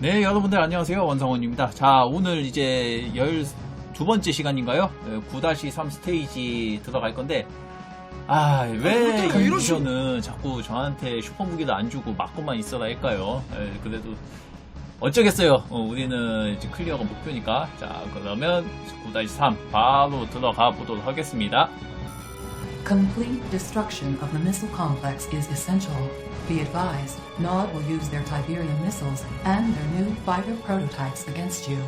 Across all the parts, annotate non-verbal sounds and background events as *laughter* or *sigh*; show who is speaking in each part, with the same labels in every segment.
Speaker 1: 네, 여러분들 안녕하세요. 원성원입니다. 자, 오늘 이제 12번째 시간인가요? 9-3 스테이지 들어갈 건데, 아, 왜
Speaker 2: 어떡해,
Speaker 1: 이
Speaker 2: 이러시-
Speaker 1: 미션은 자꾸 저한테 슈퍼무기도 안 주고 맞고만 있어라 할까요? 예, 그래도 어쩌겠어요. 어, 우리는 이제 클리어가 목표니까. 자, 그러면 9-3 바로 들어가 보도록 하겠습니다.
Speaker 3: Complete destruction of the missile complex is essential. Be advised, Nod will use their Tiberium missiles and their new fighter prototypes against you.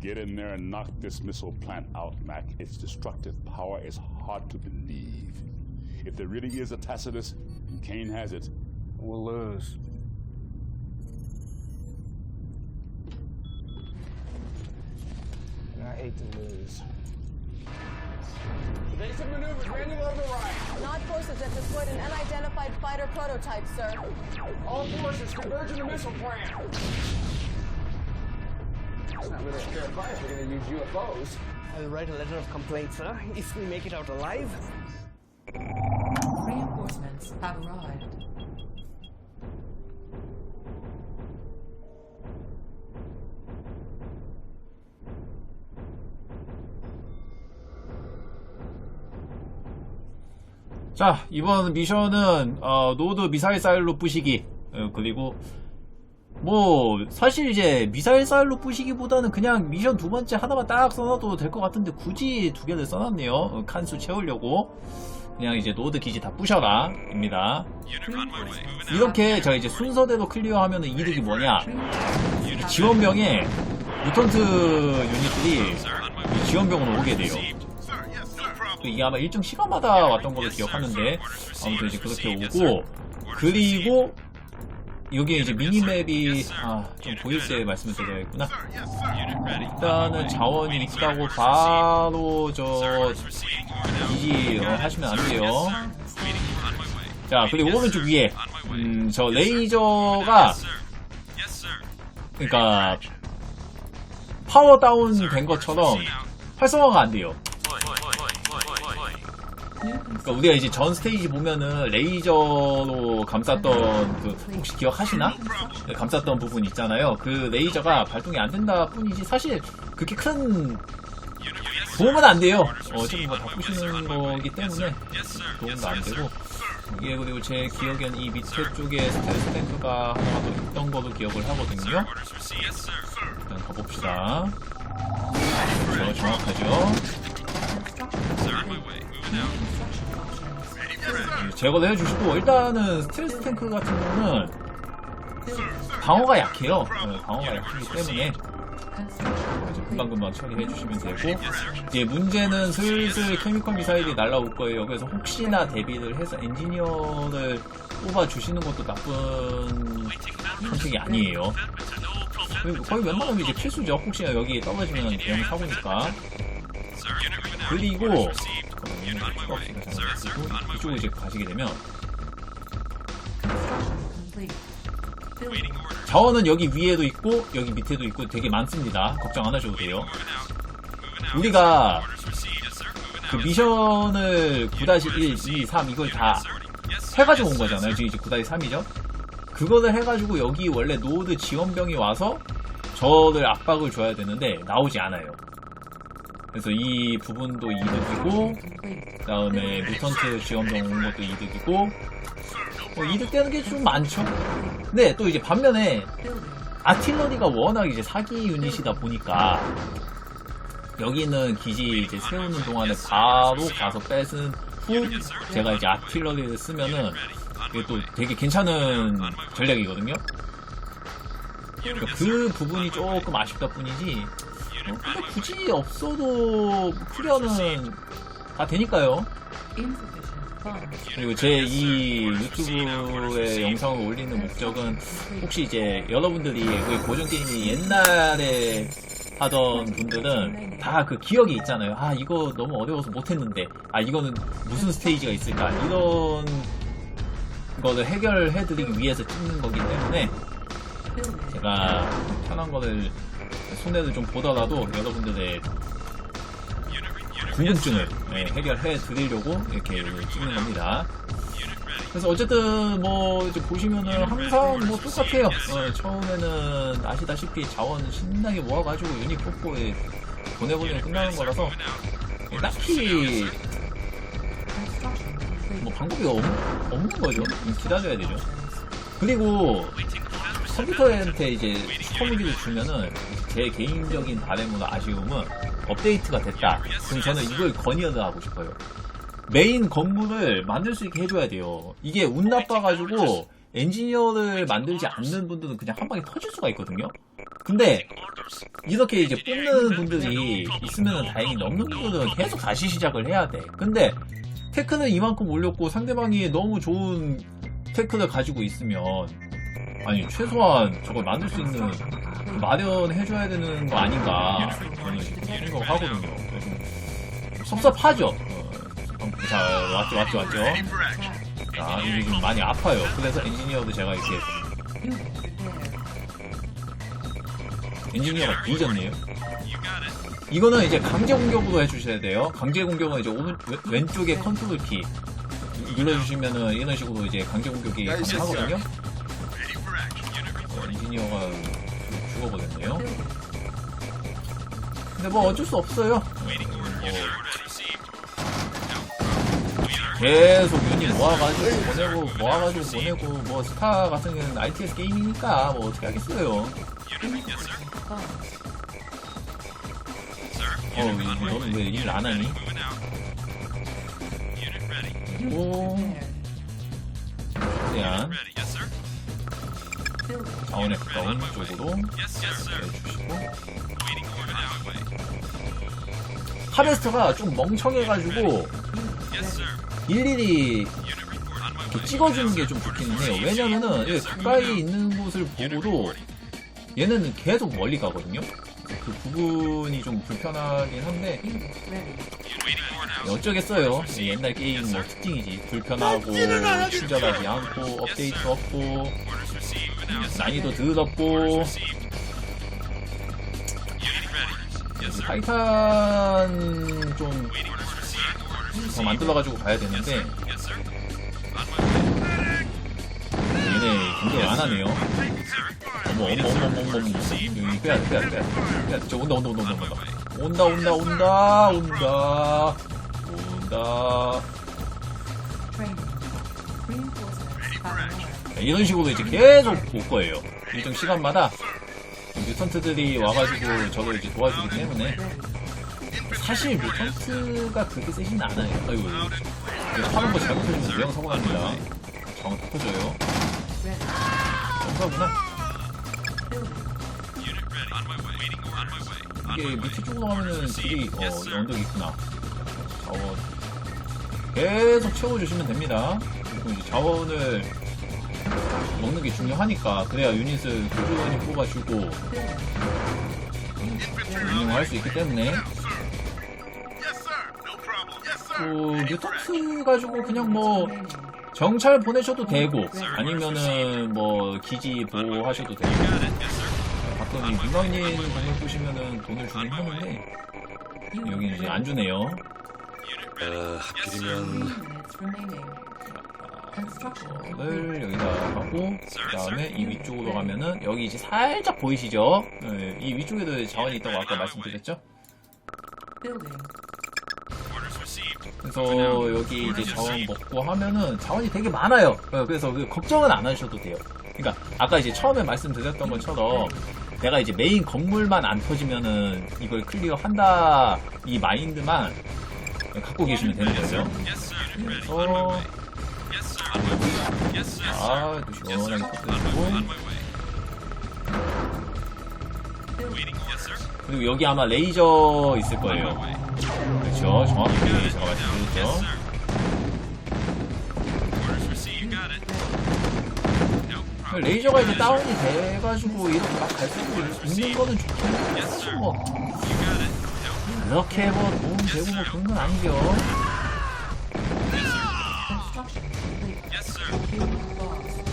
Speaker 4: Get in there and knock this missile plant out, Mac. Its destructive power is hard to believe. If there really is a Tacitus, and Kane has it,
Speaker 2: We'll lose. And I hate to lose. Evasive maneuvers, manual override.
Speaker 5: Nod forces have deployed an unidentified fighter prototype, sir.
Speaker 2: All forces converge in the missile plant. It's not really a fair fight if we're gonna use UFOs.
Speaker 6: I'll write a letter of complaint, sir, *laughs* if we make it out alive.
Speaker 3: Reinforcements have arrived.
Speaker 1: 자, 이번 미션은 어, 노드 미사일 사일로 부시기. 어, 그리고 뭐 사실 이제 미사일 사일로 부시기보다는 그냥 미션 두 번째 하나만 딱 써놔도 될 것 같은데 굳이 두 개를 써놨네요. 어, 칸수 채우려고. 그냥 이제 노드 기지 다 부셔라 입니다. 이렇게 저 이제 순서대로 클리어하면 이득이 뭐냐? 이 지원병에 무턴트 유닛들이 이 지원병으로 오게 돼요 그 이게 아마 일정 시간마다 왔던 걸로 기억하는데 아무튼 이제 그렇게 오고 그리고 여기에 이제 미니맵이 아, 좀 보일 때 말씀을 드려야겠구나. 일단은 자원이 있다고 바로 저 기지 어, 하시면 안 돼요. 자 그리고 오른쪽 위에. 음, 저 레이저가 그러니까 파워 다운 된 것처럼 활성화가 안 돼요 그러니까 우리가 이제 전 스테이지 보면은 레이저로 감쌌던 그 혹시 기억하시나? 네, 감쌌던 부분 있잖아요. 그 레이저가 발동이 안 된다 뿐이지 사실 그렇게 큰 도움은 안 돼요. 어, 어차피 뭐다 부시는 거기 때문에 도움도 안 되고 이게 그리고 제 기억엔 이 밑에 쪽에 스텔스 탱크가 하나 더 있던 거로 기억을 하거든요. 일단 가봅시다. 저 정확하죠. 제거를 해주시고 일단은 스텔스 탱크 같은 경우는 방어가 약해요. 네, 방어가 약하기 때문에 금방금방 처리해 주시면 되고 이제 문제는 슬슬 케미컬 미사일이 날라올 거예요. 그래서 혹시나 대비를 해서 엔지니어를 뽑아 주시는 것도 나쁜 선택이 아니에요. 거의 웬만하면 이제 필수죠. 혹시나 여기 떨어지면 대형 사고니까. 그리고 잠깐만요. 필요 없으니까 잠깐만. 이쪽으로 이제 가시게 되면. 자원은 여기 위에도 있고 여기 밑에도 있고 되게 많습니다. 걱정 안 하셔도 돼요. 우리가 그 미션을 9-1, 2, 3 이걸 다 해가지고 온 거잖아요. 지금 이제 9-3이죠. 그거를 해가지고 여기 원래 노드 지원병이 와서 저를 압박을 줘야 되는데 나오지 않아요. 그래서 이 부분도 이득이고. 그 다음에 무턴트 지원병 온 것도 이득이고 어, 이득되는 게 좀 많죠. 근데 또 이제 반면에. 아틸러리가 워낙 이제 사기 유닛이다 보니까 여기는 기지 이제 세우는 동안에 바로 가서 뺏은 후 제가 이제 아틸러리를 쓰면은 이게 또 되게 괜찮은 전략이거든요. 그러니까 그 부분이 조금 아쉽다 뿐이지. 어, 근데 굳이 없어도 클리어는 다 되니까요. 그리고 제 이 유튜브에 영상을 올리는 목적은 혹시 이제 여러분들이 그 고전 게임이 옛날에 하던 분들은 다 그 기억이 있잖아요. 아 이거 너무 어려워서 못했는데 아 이거는 무슨 스테이지가 있을까 이런 거를 해결해드리기 위해서 찍는 거기 때문에. 제가 편한 거를 손해를 좀 보더라도 여러분들의 궁금증을 네, 해결해 드리려고 이렇게 찍는 겁니다. 그래서 어쨌든 뭐 이제 보시면은 항상 뭐 똑같아요. 어, 처음에는 아시다시피 자원 신나게 모아가지고 유닛 뽑고에 보내보내면 끝나는 거라서 딱히
Speaker 3: Construction complete.
Speaker 1: 뭐 방법이 없, 없는 거죠. 기다려야 되죠. 그리고 컴퓨터한테 이제 슈퍼무기를 주면은 제 개인적인 바램이나 아쉬움은 업데이트가 됐다. 그럼 저는 이걸 건의를 하고 싶어요. 메인 건물을 만들 수 있게 해줘야 돼요. 이게 운 나빠가지고 엔지니어를 만들지 않는 분들은 그냥 한 방에 터질 수가 있거든요. 근데 이렇게 이제 뽑는 분들이 있으면 다행히 넘는 분들은 계속 다시 시작을 해야 돼. 근데 테크는 이만큼 올렸고 상대방이 너무 좋은 테크를 가지고 있으면 아니 최소한 저걸 만들 수 있는 마련해줘야 되는 거 아닌가 저는 생각을 하거든요. 그래서 좀 섭섭하죠. 어, 자 왔죠 왔죠 왔죠. 자 이게 좀 많이 아파요. 그래서 엔지니어도 제가 이렇게. 엔지니어가 뒤졌네요. 이거는 이제 강제 공격으로 해주셔야 돼요. 강제 공격은 이제 오른 왼- 왼쪽에 컨트롤 키 눌러주시면은 이런 식으로 이제 강제 공격이 가능하거든요. 어, 엔지니어가 죽어버렸네요. 근데 뭐 어쩔 수 없어요. 어, 뭐 계속 유닛 모아가지고 보내고 모아가지고 보내고 뭐 스타 같은 경우는 RTS 게임이니까 뭐 어떻게 하겠어요. 어, 이거 너는 왜일안 하니? 오, 최대한. 자원에 가까운 쪽으로 해주시고 하베스터가 좀 멍청해가지고 일일이 이렇게 찍어주는 게 좀 좋기는 해요. 왜냐면은 이게 가까이 있는 곳을 보고도 얘는 계속 멀리 가거든요. 그 부분이 좀 불편하긴 한데. 어쩌겠어요. 이 옛날 게임 뭐 특징이지. 불편하고 친절하지 않고 업데이트 없고 난이도 더럽고. 타이탄 좀 더 만들어가지고 가야 되는데. 얘네 공격을 안 하네요. 어머 어머 어머 어머 어머 어머. 빼야 돼 빼야 돼 빼야 돼. 저 온다 온다 온다 온다 온다. 온다 온다 온다. 온다 이런 식으로 이제 계속 올 거예요. 일정 시간마다 뮤턴트들이 와가지고 저를 이제 도와주기 때문에 사실 뮤턴트가 그렇게 세진 않아요. 아이고 하는 거 잘못해주면 내용 사고납니다. 정원 다 터져요.
Speaker 3: Ready.
Speaker 1: 뭔가구나.
Speaker 3: Building.
Speaker 1: 이게 밑에 쪽으로 가면은 길이 어 언덕이 있구나. 자원 계속 채워주시면 됩니다. 그리고 이제 자원을 먹는 게 중요하니까 그래야 유닛을 꾸준히 뽑아주고 운영할 수 있기 때문에 또 뮤턴트 가지고 그냥 뭐 정찰 보내셔도 되고 아니면은 뭐 기지 보호하셔도 되고 가끔 이 민간인 돈을 보시면은 돈을 주긴 하는데 여기 이제 안 주네요.
Speaker 7: 어, 하필이면
Speaker 1: 를 여기다 하고 그 다음에 이 위쪽으로 가면은 여기 이제 살짝 보이시죠? 네, 이 위쪽에도 자원이 있다고 아까 말씀드렸죠? 그래서 여기 이제 자원 먹고 하면은 자원이 되게 많아요. 어, 그래서 그 걱정은 안 하셔도 돼요. 그러니까 아까 이제 처음에 말씀드렸던 것처럼 내가 이제 메인 건물만 안 터지면은 이걸 클리어 한다 이 마인드만 갖고 계시면 되는 거예요. 그래서 아, 또 시원하게 터뜨리고 그리고 여기 아마 레이저 있을 거예요. 그렇죠. 정확히 제가 말씀드렸죠. 레이저가 이제 다운이 돼가지고 이렇게 막 갈 수 있는 거는 좋긴 한데 뭐 그렇게 뭐 도움 되고 뭐 그런 건 아니죠.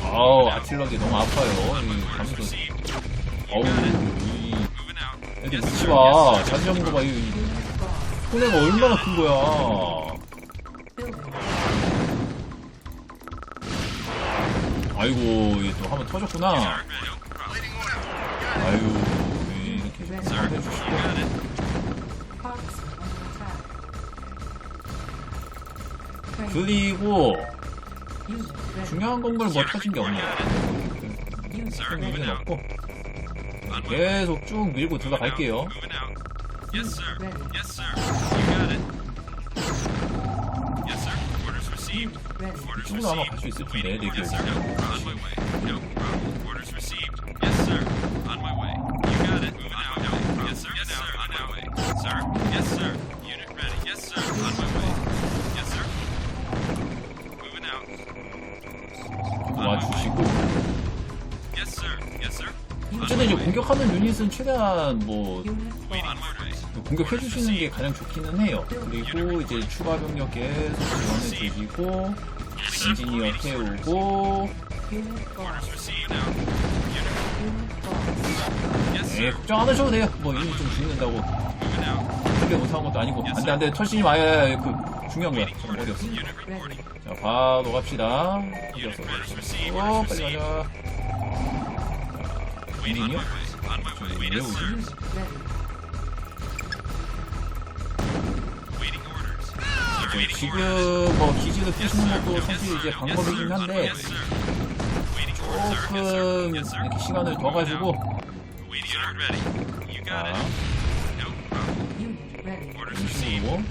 Speaker 1: 아우 아틀러기 너무 아파요. 이 가면서 어우 이 애들 위치 봐. 자주 잡는 거 봐. 이 손해가 얼마나 큰 거야. 아이고 이게 또 한번 터졌구나. 아유 왜 이렇게 좀 해주시고. 그리고. 중요한 건물 뭐 터진 게 없네요. 일은 없고 계속 쭉 밀고 들어갈게요. 이쪽으로 아마 갈 수 있을 텐데 내 기억에. 이제 공격하는 유닛은 최대한 뭐
Speaker 3: Unit lost.
Speaker 1: 공격해 주시는 게 가장 좋기는 해요. 그리고 이제 추가 병력 계속 지원해 드리고 엔지니어 태우고. 네, 걱정 안 하셔도 돼요. 뭐 이미 좀 죽는다고 크게 못한 것도 아니고 안돼 안돼 털신이 와야 그 중요한 거야. 어디였어?
Speaker 3: Ready.
Speaker 1: 자 바로 갑시다. 어 빨리 가자. 저기 왜 오지? 네, 지금 뭐 기지를 부시는 것도 사실 이제 방법이긴 한데 조금 이렇게 시간을 더 가지고 자. 식으로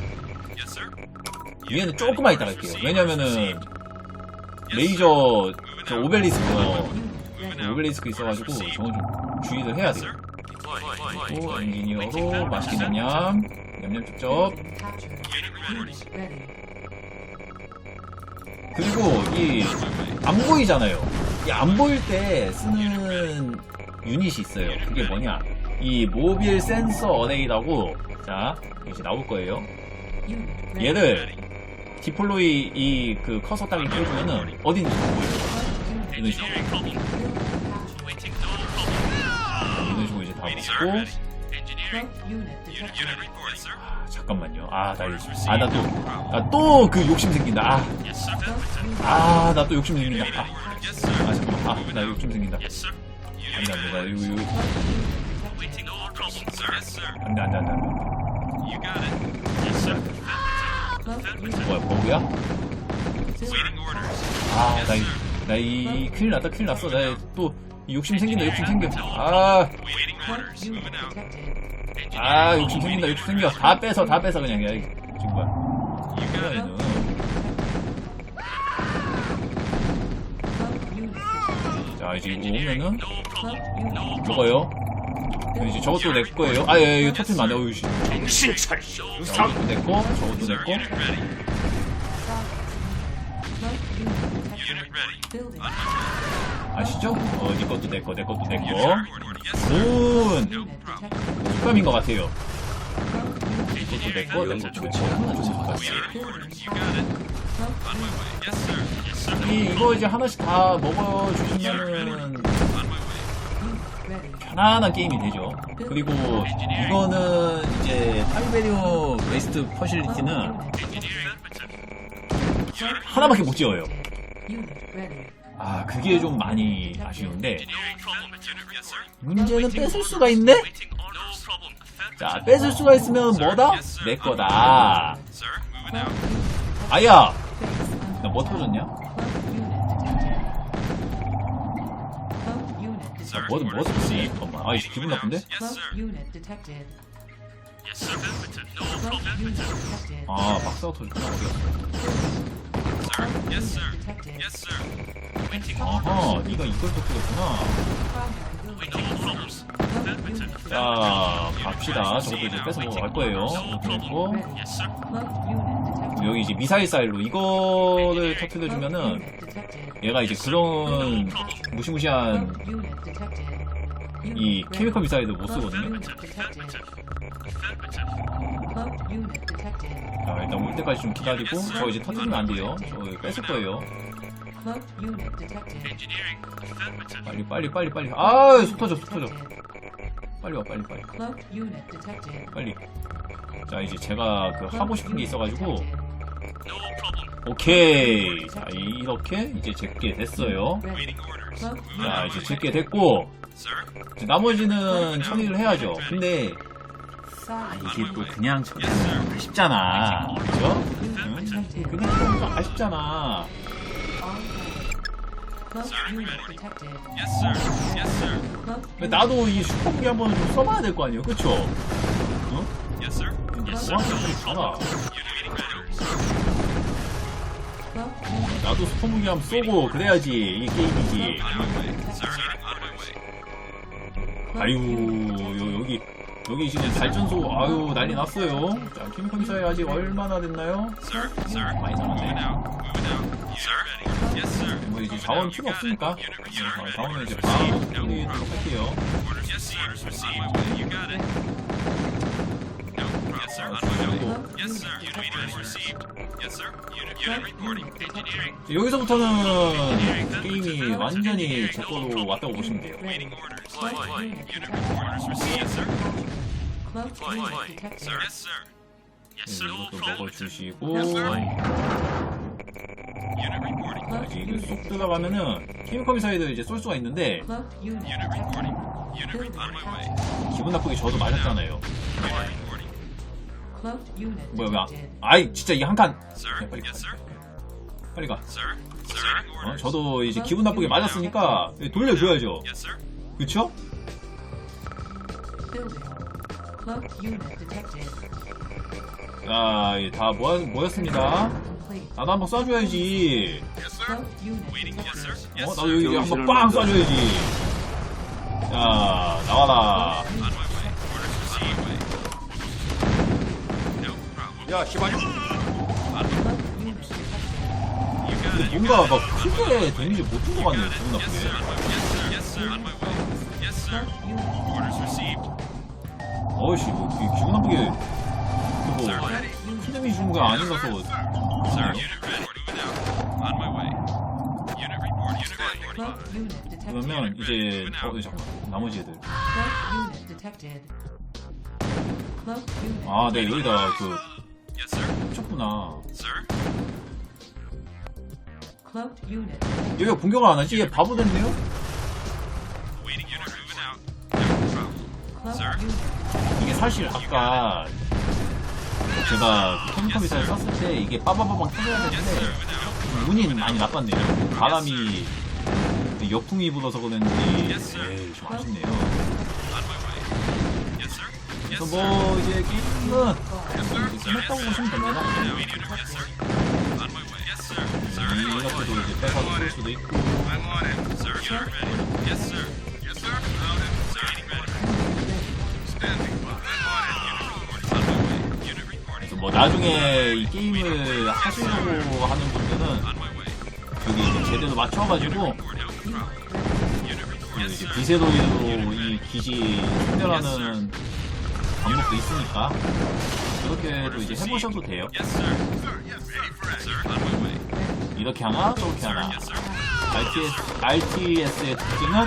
Speaker 1: 위에는 조금만 이따 갈게요. 왜냐면은 레이저 저 오벨리스크. 오벨리스크 있어가지고 저건 좀 주의를 해야 돼요 그리고 엔지니어로 맛있게 냠냠 냠냠
Speaker 3: ready.
Speaker 1: 그리고 이 안 보이잖아요. 이 안 보일 때 쓰는 유닛이 있어요. 그게 뭐냐? 이 모빌 센서 어레이라고 자 이제 나올 거예요. 얘를 디플로이 이 그 커서 딱 이렇게 해주면은 어디 있는지 다 보여요. 이런 식으로
Speaker 3: detected.
Speaker 1: 아, 잠깐만요. 아나 아나 또나또그 욕심 생긴다. 아. 아, 나 또 욕심 생긴다. 아, 아 잠깐만. 아, 나 욕심 생긴다. 안돼 안돼 나 이거 이거 안돼 안돼 안돼
Speaker 3: unit
Speaker 1: 뭐야 버그야? 아나 이 나이 큰일 났다 큰일 났어. 나또 욕심 생긴다 욕심 생겨. 아,
Speaker 3: unit detected.
Speaker 1: 아 욕심 생긴다 욕심 생겨. 다 뺏어 다 뺏어 그냥 야 이- 지금 뭐야 뭐야 얘는. 자 이제 이거 오면은? 먹어요? 이제 저것도 내 거예요? 아예 예, 이거 터트리면 안돼 어이씨.
Speaker 7: 정신 차려.
Speaker 1: 자, 이것도 내 거, 저것도 내 거. 아시죠? 어, 네 것도 내 거, 내 것도 내 거.
Speaker 3: detected.
Speaker 1: 습감인 것 같아요.
Speaker 3: Unit
Speaker 1: 이것도 내 거, 내 거. 좋지. 하나.
Speaker 3: Cloak unit
Speaker 1: 이, 이거 이제 하나씩 다 먹어주시면은. 편안한 게임이 되죠. 그리고 이거는 이제 타이베리움 웨스트 퍼실리티는 하나밖에 못 지어요. 아, 그게 좀 많이 아쉬운데. 문제는 뺏을 수가 있네? 자, 뺏을 수가 있으면 뭐다? 내 거다. 아야!
Speaker 3: Base under
Speaker 1: 나뭐 터졌냐? 뭐 터졌지? 잠깐만. 아, 이 기분 나쁜데? 아, 박사가 터졌구나. 어디 갔어? 어허, 네가 이걸
Speaker 3: detected.
Speaker 1: 자, 갑시다. 저것도 이제 뺏어 먹어갈 거예요.
Speaker 3: detected.
Speaker 1: 여기 이제 미사일 사일로 이거를
Speaker 3: detected.
Speaker 1: 얘가 이제 그런 무시무시한. 이 케미컬 미사일도 못 쓰거든요. 자, 일단 올 때까지 좀 기다리고 저 이제 터뜨리면 안 돼요. 저 뺏을 거예요. 빨리 빨리 빨리 빨리. 아, 속 터져 속 터져. 빨리 와 빨리 빨리. 빨리. 자 이제 제가 그 하고 싶은 게 있어가지고. 오케이. 자, 이렇게 이제 제게 됐어요. 자, 이제 제게 됐고, 나머지는 처리를 해야죠. 근데, 아, 이게 또 그냥 처리하면 아쉽잖아. 그죠? 응? 그냥 처리하면 아쉽잖아. 나도 이 슈퍼무기 한번 좀 써봐야 될 거 아니에요? 그쵸? 어?
Speaker 3: Unit
Speaker 1: 나도 슈퍼무기 한번 쏘고 그래야지 이게 게임이지. 아유 요, 여기 여기 지금 발전소 아유 난리 났어요. 자 킴컴사에 아직 얼마나 됐나요?
Speaker 7: Sir. Sir.
Speaker 1: 많이
Speaker 7: Moving
Speaker 1: 남았네.
Speaker 7: out. Moving out. Sir. Yes, sir.
Speaker 1: 뭐 이제 자원 필요 없으니까 어, 자원은 이제 바로 돌리도록 할게요.
Speaker 7: Yes, sir. On my way. Yes, sir. Unit orders received. Yes, sir. Unit, unit reporting. Engineering.
Speaker 1: 여기서부터는 게임이 완전히 제 거로 왔다고 보시면 돼요.
Speaker 7: Waiting orders.
Speaker 3: Cloaked
Speaker 7: Deploy.
Speaker 3: unit
Speaker 7: orders received. Yes, sir. Deploy.
Speaker 3: detected.
Speaker 7: Sir. Yes, sir. Yes,
Speaker 1: 네,
Speaker 7: sir.
Speaker 1: 이것도 먹어주시고 이제 이거 쑥 들어가면은 케미컴사이드 이제 쏠 수가 있는데. 기분 나쁘게 저도 맞았잖아요. 뭐야 뭐야? 아이 진짜 이 한 칸.
Speaker 7: Sir.
Speaker 1: 네, 빨리 가. 빨리 가.
Speaker 7: Sir. Sir.
Speaker 1: 어. 저도 이제 기분 나쁘게 맞았으니까 돌려줘야죠. 그쵸? 자, 이다 모였, 모였습니다. 나도 한번 쏴줘야지. 어,
Speaker 7: sir.
Speaker 1: 나도 여기 한번 빵 쏴줘야지. 자, 나와라.
Speaker 4: 야,
Speaker 7: it. You
Speaker 1: 뭔가. 막 크게 데미지 못 준 것 같네요, 기분. 나쁘게. 어이씨, 뭐, 기- 기분 나쁘게, 그거. 큰 데미지 준거 아니라서.
Speaker 7: Unit
Speaker 3: detected.
Speaker 1: 그러면 이제, 어, 잠깐만. 나머지 애들.
Speaker 3: Cloaked unit detected. Cloaked unit.
Speaker 1: 아, 네, 여기다 그. 쳤구나.
Speaker 7: Sir.
Speaker 3: Cloaked unit. detected.
Speaker 1: 여기가 공격을 안 하지? 얘 바보 됐네요? 이게 사실 아까 제가 그 캠컴퓨터를 썼을 때 이게 빠바바방 터져야 되는데. 운이 많이 나빴네요. 바람이 역풍이 불어서 그런지. 에이, 좀 아쉽네요.
Speaker 7: On my way. Yes, sir. Yes,
Speaker 1: 그래서. 뭐 이제 게임은 끝났다고 보시면 됩니다. 이렇게도 이제 뺏어서 쏠 수도 있고 뭐 나중에 이 게임을 하시려고 하는 분들은. 저기 제대로 맞춰가지고. 그 이제. 비세도이로 이 기지 충전하는 방법도 있으니까 그렇게도 이제 해보셔도 돼요. 이렇게 하나 저렇게
Speaker 7: Sir.
Speaker 1: 하나.
Speaker 7: Yes, sir.
Speaker 1: RTS, RTS의 특징은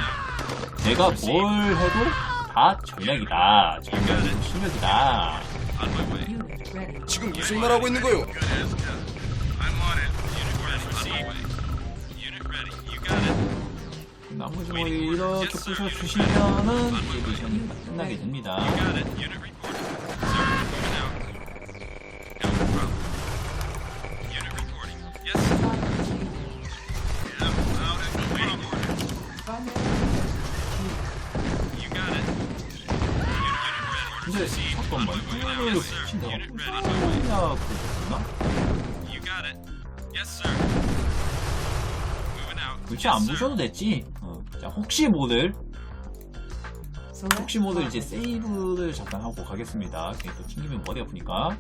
Speaker 1: 내가 뭘 해도 다 전략이다. 전략이 실력이다.
Speaker 8: 지금 무슨 말 하고 있는 거요?
Speaker 1: 나머지 뭐 이렇게 부셔주시면은 이제 미션이 끝나게 됩니다. 굳이 안 부셔도 됐지. 어, 자 혹시 모를
Speaker 3: Select
Speaker 1: 혹시 모를 이제. 세이브를 잠깐 하고 가겠습니다. 괜히 또 튕기면 머리 아프니까.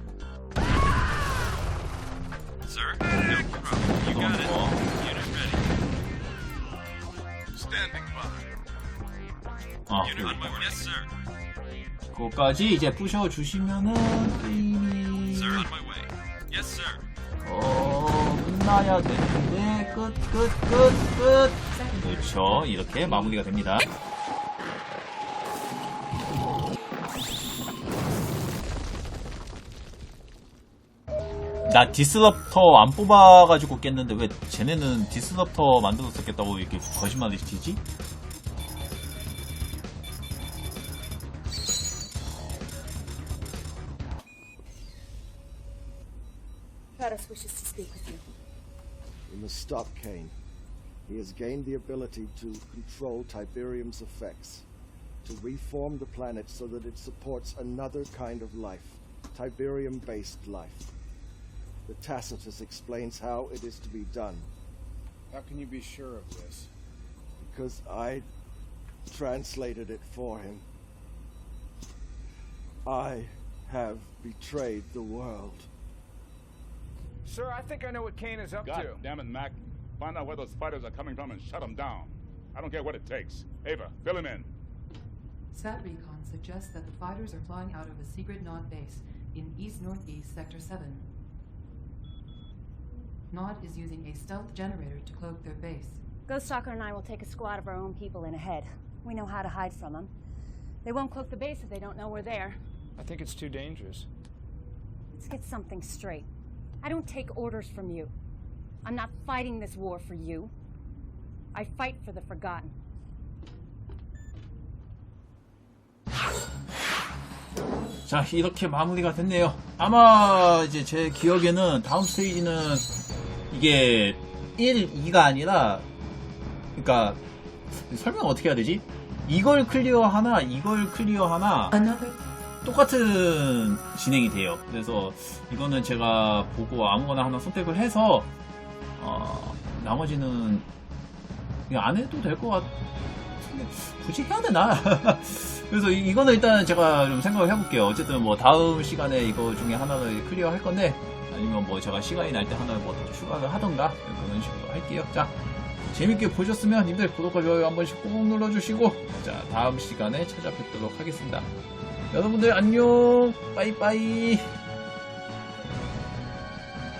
Speaker 7: Sir. No problem. You got it.
Speaker 1: 어,
Speaker 7: Unit ready. Standing by.
Speaker 1: 아
Speaker 7: Unit
Speaker 1: 그리고
Speaker 7: on my way. Yes, sir.
Speaker 1: 그거까지 이제 부셔 주시면은 게임이
Speaker 7: Sir, on my way. Yes, sir.
Speaker 1: 어 끝나야 되는데 끝 끝 끝 끝. 그렇죠 이렇게 마무리가 됩니다. 나 디스럽터 안 뽑아가지고 깼는데 왜 쟤네는 디스럽터 만들어서 깼다고 이렇게 거짓말을 치지?
Speaker 5: Kratos wishes to speak with you.
Speaker 8: We must stop Kane. He has gained the ability to control Tiberium's effects, to reform the planet so that it supports another kind of life, Tiberium based life. The Tacitus explains how it is to be done,
Speaker 2: How can you be sure of this?
Speaker 8: because I translated it for him. I have betrayed the world.
Speaker 2: Sir, I think I know what Kane is up
Speaker 4: God
Speaker 2: to.
Speaker 4: damn it, Mac. Find out where those fighters are coming from and shut them down. I don't care what it takes. Ava, fill him in.
Speaker 3: Sat Recon suggests that the fighters are flying out of a secret Nod base in east-northeast Sector 7. Nod is using a stealth generator to cloak their base.
Speaker 9: Ghost Stalker and I will take a squad of our own people in ahead. We know how to hide from them. They won't cloak the base if they don't know we're there.
Speaker 2: I think it's too dangerous.
Speaker 9: Let's get something straight. I don't take orders from you. I'm not fighting this war for you. I fight for the forgotten.
Speaker 1: 자 이렇게 마무리가 됐네요 아마 이제 제 기억에는 다음 스테이지는 이게 1, 2가 아니라 그러니까 설명 어떻게 해야 되지? 이걸 클리어 하나 이걸 클리어 하나
Speaker 3: Another
Speaker 1: 똑같은 진행이 돼요 그래서 이거는 제가 보고 아무거나 하나 선택을 해서 어, 나머지는 그냥 안 해도 될 것 같은데 굳이 해야 되나? *laughs* 그래서 이- 이거는 일단 제가 좀 생각을 해볼게요. 어쨌든 뭐 다음 시간에 이거 중에 하나를 클리어 할 건데 아니면 뭐 제가 시간이 날 때 하나를 뭐더 추가를 하던가 그런 식으로 할게요. 자 재밌게 보셨으면 님들 구독과 좋아요 한 번씩 꼭 눌러주시고 자 다음 시간에 찾아뵙도록 하겠습니다. 여러분들 안녕. 빠이빠이